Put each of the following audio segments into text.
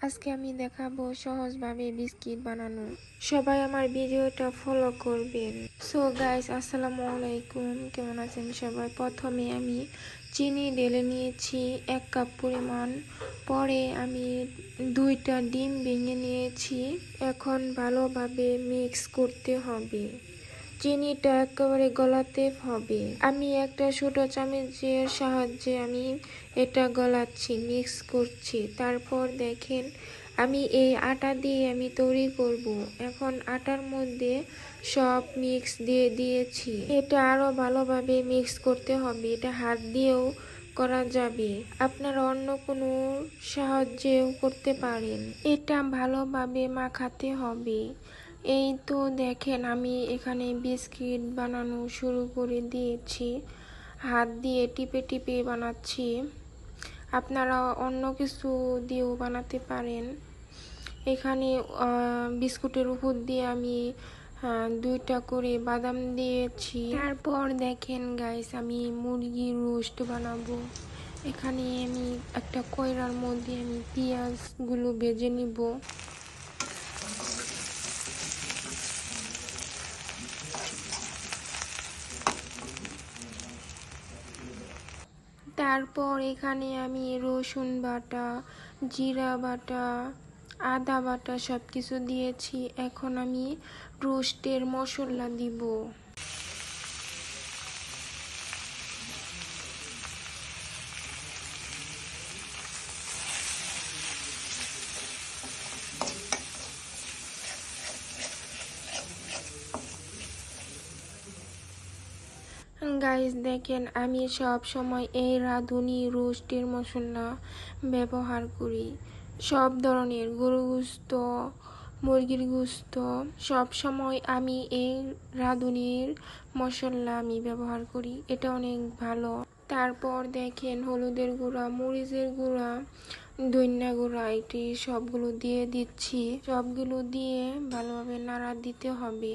আজকে আমি দেখাবো সহজভাবে বিস্কিট বানানো। সবাই আমার ভিডিওটা ফলো করবেন। সো গাইস আসসালামু আলাইকুম। কেমন আছেন সবাই? প্রথমে আমি চিনি ঢেলে নিয়েছি এক কাপ পরিমাণ। পরে আমি দুইটা ডিম ভেঙে নিয়েছি। এখন ভালোভাবে মিক্স করতে হবে। চিনিটা একেবারে গলাতে হবে। আমি একটা ছোট চামচের সাহায্যে আমি এটা গলাচ্ছি, মিক্স করছি। তারপর দেখেন, আমি এই আটা দিয়ে আমি তৈরি করব। এখন আটার মধ্যে সব মিক্স দিয়ে দিয়েছি। এটা আরও ভালোভাবে মিক্স করতে হবে। এটা হাত দিয়েও করা যাবে। আপনারা অন্য কোনো সাহায্যেও করতে পারেন। এটা ভালোভাবে মাখাতে হবে। এই তো দেখেন, আমি এখানে বিস্কিট বানানো শুরু করে দিয়েছি। হাত দিয়ে টিপে টিপে বানাচ্ছি। আপনারা অন্য কিছু দিয়েও বানাতে পারেন। এখানে বিস্কুটের উপর দিয়ে আমি দুইটা করে বাদাম দিয়েছি। তারপর দেখেন গাইস আমি মুরগির রোস্ট বানাবো। এখানে আমি একটা কয়রার মধ্যে আমি পেঁয়াজগুলো ভেজে নিব। তারপর এখানে আমি রসুন বাটা, জিরা বাটা, আদা বাটা সব কিছু দিয়েছি। এখন আমি রোস্টের মশলা দিব। গাইস দেখেন, আমি সব সময় এই রাঁধুনি রোস্টের মশলা ব্যবহার করি। সব ধরনের গরু গুস্ত, মুরগির গুস্ত সব সময় আমি এই রাঁধুনির মশলা আমি ব্যবহার করি। এটা অনেক ভালো। তারপর দেখেন, হলুদের গুঁড়া, মরিচের গুঁড়া, ধন্যা গুঁড়া, এটি সবগুলো দিয়ে দিচ্ছি। সবগুলো দিয়ে ভালোভাবে নাড়া দিতে হবে।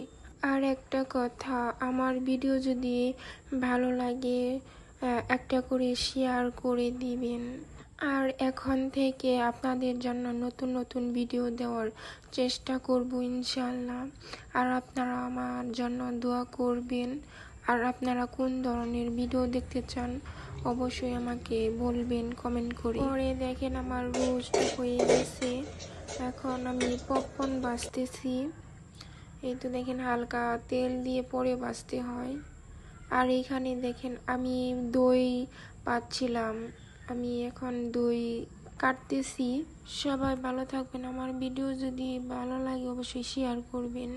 আর একটা কথা, আমার ভিডিও যদি ভালো লাগে একটা করে শেয়ার করে দিবেন। আর এখন থেকে আপনাদের জন্য নতুন নতুন ভিডিও দেওয়ার চেষ্টা করব ইনশাল্লাহ আর আপনারা আমার জন্য দোয়া করবেন। আর আপনারা কোন ধরনের ভিডিও দেখতে চান, অবশ্যই আমাকে বলবেন কমেন্ট করে। পরে দেখেন আমার রোস্ট হয়ে গেছে। এখন আমি পপকর্ন বাজতেছি। এই তো দেখেন হালকা তেল দিয়ে পরে বাঁচতে হয়। আর এইখানে দেখেন আমি দই পাচ্ছিলাম। আমি এখন দই কাটতেছি। সবাই ভালো থাকবেন। আমার ভিডিও যদি ভালো লাগে অবশ্যই শেয়ার করবেন।